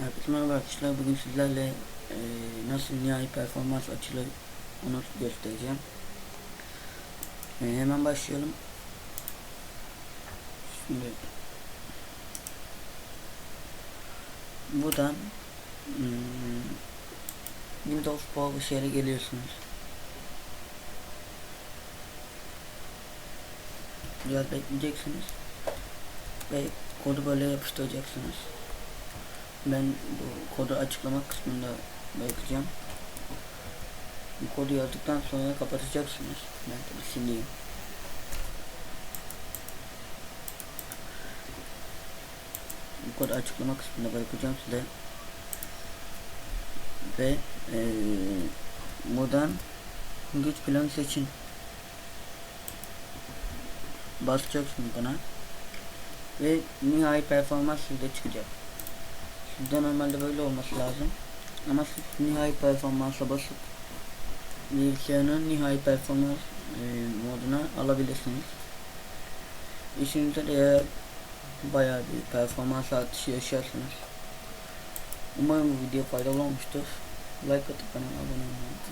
Herkese arkadaşlar. Bugün sizlerle e, nasıl nihai performans açılır onu göstereceğim. E, hemen başlayalım. Şimdi buradan hmm, Windows PowerShare'e geliyorsunuz. Biraz bekleyeceksiniz ve kodu böyle yapıştıracaksınız. Ben bu kodu açıklama kısmında bırakacağım. Bu kodu yazdıktan sonra kapatacaksınız. Ben tabi sileyim. Bu kodu açıklama kısmında bırakacağım size. Ve eee buradan güç planı seçin. Basacaksınız buna. Ve nihai performans sizde çıkacak. Sizde normalde böyle olması lazım. Ama siz nihai performansa basıp bilgisayarın nihai performans e, moduna alabilirsiniz. İşinizde de bayağı bir performans artışı yaşarsınız. Umarım bu video faydalı olmuştur. Like atıp kanalıma abone olmayı.